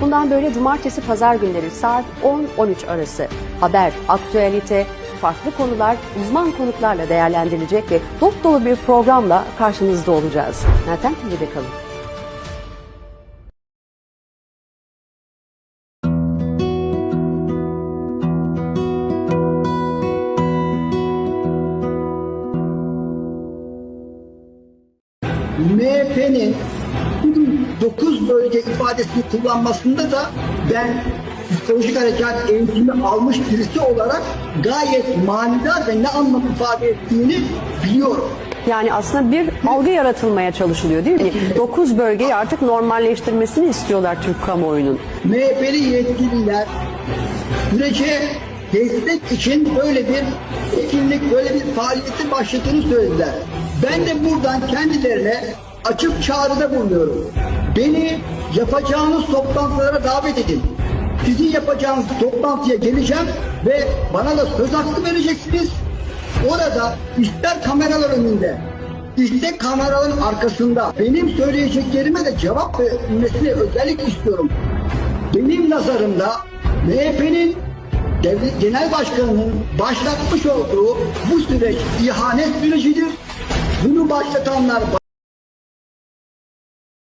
Bundan böyle cumartesi pazar günleri saat 10-13 arası haber, aktüelite, farklı konular uzman konuklarla değerlendirilecek ve dop dolu bir programla karşınızda olacağız. Meltem TV'de kalın. MHP'nin 9 bölge ifadesini kullanmasında da ben psikolojik harekat eğitimi almış birisi olarak gayet manidar ve ne anlam ifade ettiğini biliyorum. Yani aslında bir algı yaratılmaya çalışılıyor değil mi? 9 bölgeyi artık normalleştirmesini istiyorlar Türk kamuoyunun. MHP'li yetkililer sürece destek için böyle bir etkinlik, böyle bir faaliyeti başladığını söylediler. Ben de buradan kendilerine açık çağrıda bulunuyorum. Beni yapacağınız toplantılara davet edin. Sizin yapacağınız toplantıya geleceğim ve bana da söz hakkı vereceksiniz. Orada ister kameralar önünde, ister kameraların arkasında benim söyleyeceklerime de cevap vermesini özellikle istiyorum. Benim nazarımda MHP'nin devlet genel başkanının başlatmış olduğu bu süreç ihanet sürecidir. Bunu başlatanlar